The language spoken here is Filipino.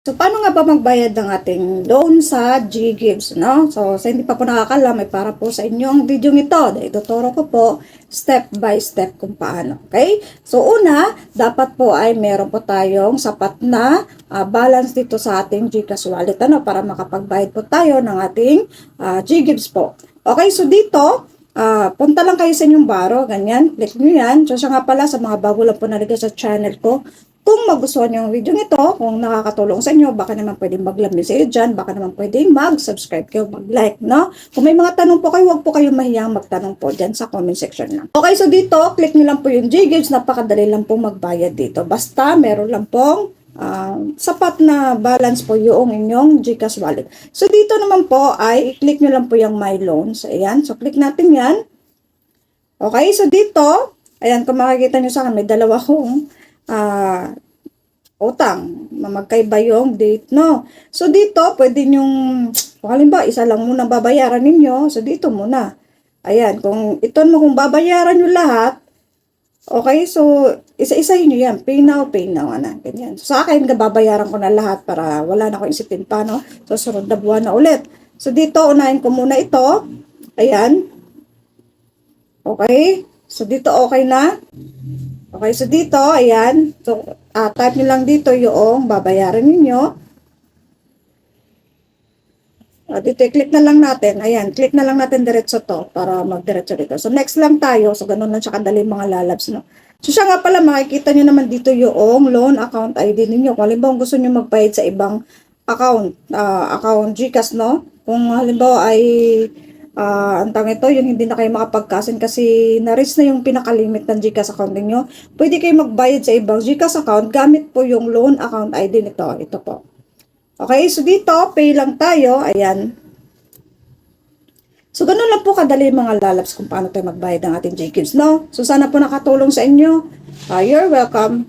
So, paano nga ba magbayad ng ating loan sa G-Gives, no? So, sa hindi pa po nakakalam, ay para po sa inyong video ito. Dahil ituturo ko po step by step kung paano. Okay? So, una, dapat po ay meron po tayong sapat na ah, balance dito sa ating GCash wallet, ano? Para makapagbayad po tayo ng ating ah, G-Gives po. Okay, so dito, Ah, punta lang kayo sa inyong baro, ganyan, click nyo yan. So, siya nga pala sa mga bago lang po nalagay sa channel ko, kung magustuhan nyo ang video nito, kung nakakatulong sa inyo, baka naman pwedeng mag-love sa'yo dyan, baka naman pwedeng mag-subscribe kayo, mag-like, no? Kung may mga tanong po kayo, huwag po kayong mahiyang magtanong po dyan sa comment section lang. Okay, so dito, click nyo lang po yung J-Gives, napakadali lang po magbayad dito. Basta, meron lang pong ah, sapat na balance po yung inyong GCash wallet. So, dito naman po ay i-click nyo lang po yung My Loans. Ayan, so click natin yan. Okay, so dito, ayan, kung makikita nyo sa akin, may dalawa kong ah, utang. Magkaiba yung date, no? So, dito, pwede nyong, halimbawa, isa lang muna babayaran ninyo. So, dito muna. Ayan, kung ito mo, kung babayaran nyo lahat, okay, so, isa-isahin nyo yan. Pay now, pay now, ano, ganyan. So, sa akin, babayaran ko na lahat para wala na akong isipin pa, no? So, sunod na buwan na ulit. So, dito, unahin ko muna ito. Ayan. Okay. So, dito okay na. Okay, so dito, ayan. So, ah, type nyo lang dito yung babayaran ninyo. Ah, dito, click na lang natin. Ayan, click na lang natin diretso to para magdiretso dito. So, next lang tayo. So, ganun lang siya kadali mga lalabs, no? So, siya nga pala, makikita nyo naman dito yung loan account ID ninyo. Kung halimbawa gusto nyo magbayad sa ibang account, ah, account GCash, no? Kung halimbawa ay ah ang tawag ito, yung hindi na kayo makapagkasin kasi na-reach na yung pinakalimit ng GCash account ninyo, pwede kayo magbayad sa ibang GCash account gamit po yung loan account ID nito. Ito po. Okay, so dito, pay lang tayo. Ayan. So, ganun lang po kadali mga lalabs kung paano tayo magbayad ng ating GCash, no? So, sana po nakatulong sa inyo. Ah, you're welcome.